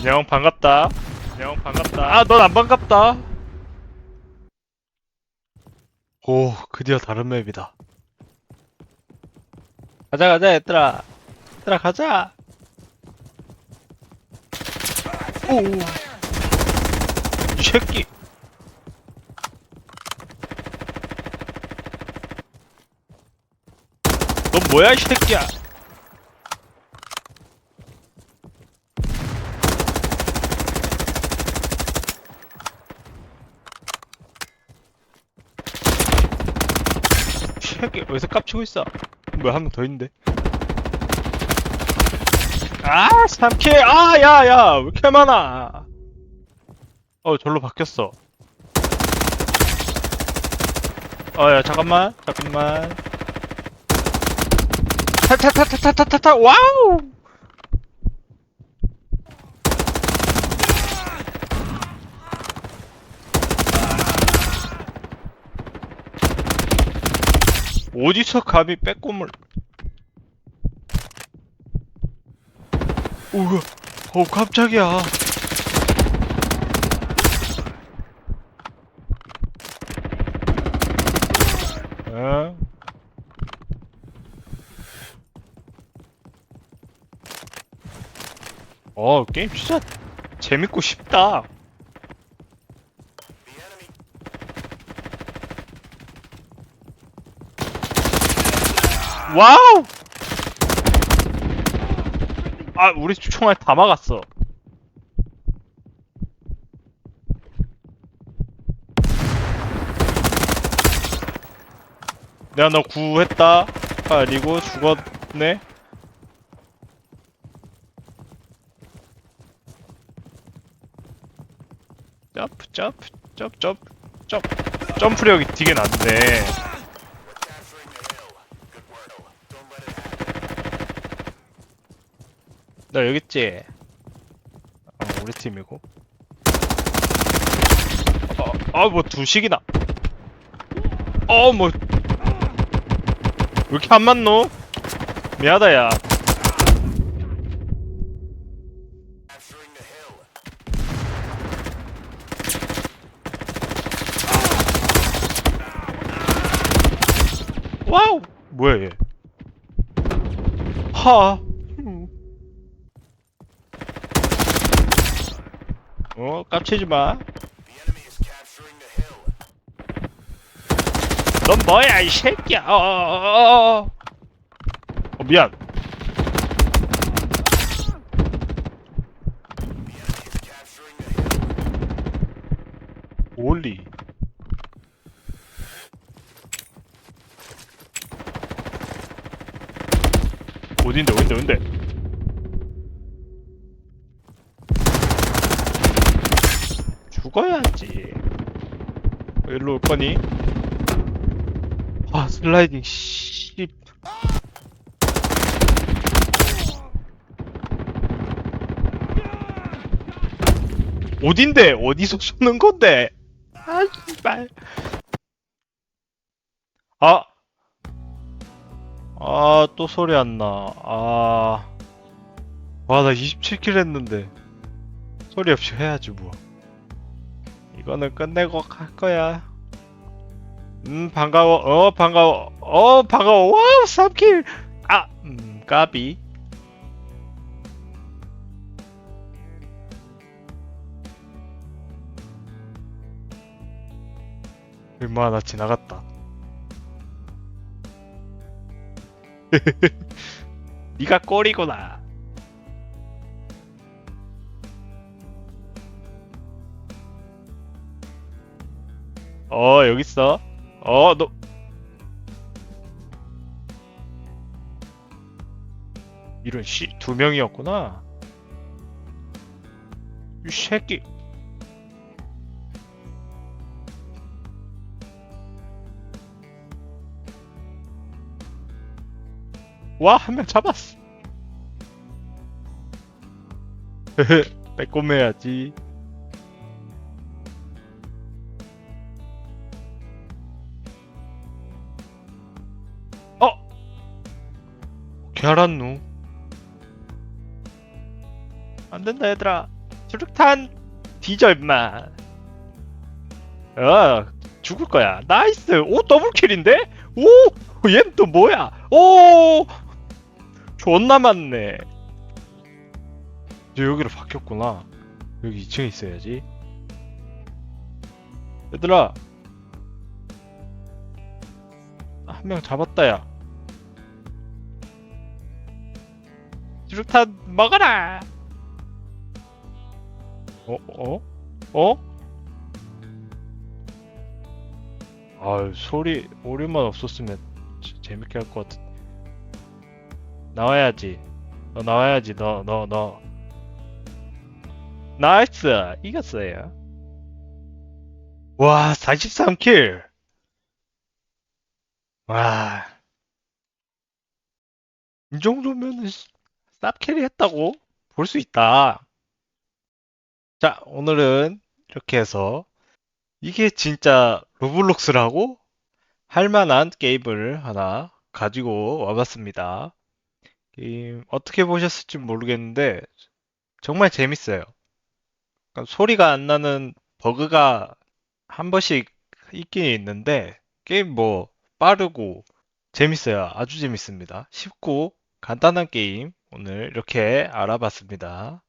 안녕 반갑다. 안녕 반갑다. 아 넌 안 반갑다. 오 드디어 다른 맵이다. 가자 가자 얘들아. 얘들아 가자. 오 이 새끼. 넌 뭐야 이 새끼야 새끼 어디서 깝치고 있어. 뭐야 한 명 더 있는데? 아 3킬. 아 야야. 왜 이렇게 많아? 어 절로 바뀌었어. 어야 잠깐만. 잠깐만. 타타타타타타타. 와우 어디서 감히 빼꼼을. 오우 어 깜짝이야. 어? 어 게임 진짜 재밌고 쉽다 와우! 아, 우리 총알 다 막았어. 내가 너 구했다. 그리고 죽었네. 점프, 점프, 점프, 점프, 점프. 점프력이 되게 낮네. 너 여기 있지? 어, 우리 팀이고. 어, 어, 뭐 두식이나. 어, 뭐. 왜 이렇게 안 맞노? 미안하다, 야. 와우! 뭐야, 얘. 하. 음. 어, 깝치지 마. 넌 뭐야, 이 새끼야. 어, 어, 어, 어. 어, 미안. 올리. 어딘데, 어딘데, 어딘데? 죽어야지. 어, 일로 올 거니? 아, 슬라이딩, 씨. 어딘데? 어디서 쏘는 건데? 아, 씨발. 아. 아, 또 소리 안 나. 아. 와, 나 27킬 했는데. 소리 없이 해야지, 뭐. 이거는 끝내고 갈 거야. 음, 반가워. 어, 반가워. 어, 반가워. 와우, 3킬. 아, 음, 까비. 얼마나 지나갔다. 네가 꼴이구나. 어, 여기 있어. 어, 너. 이런 씨, 두 명이었구나. 이 새끼. 와, 한 명 잡았어. 빼꼼해야지. 알았누? 안 된다, 얘들아. 수류탄 뒤져 임마. 어 죽을 거야. 나이스. 오 더블킬인데? 오 얘는 또 뭐야? 오 존나 많네. 이제 여기로 바뀌었구나. 여기 2층에 있어야지. 얘들아. 한 명 잡았다 야 수류탄 먹어라! 어? 어? 어? 아유 소리 오류만 없었으면 재- 재밌게 할 것 같은. 나와야지. 너 나와야지. 너 너 너. 나이스! 이겼어요. 와 43킬! 와 이 정도면은 쌉캐리 했다고 볼 수 있다 자 오늘은 이렇게 해서 이게 진짜 로블록스라고 할 만한 게임을 하나 가지고 와봤습니다. 게임 어떻게 보셨을지 모르겠는데 정말 재밌어요. 그러니까 소리가 안 나는 버그가 한 번씩 있긴 있는데 게임 뭐 빠르고 재밌어요. 아주 재밌습니다. 쉽고 간단한 게임 오늘 이렇게 알아봤습니다.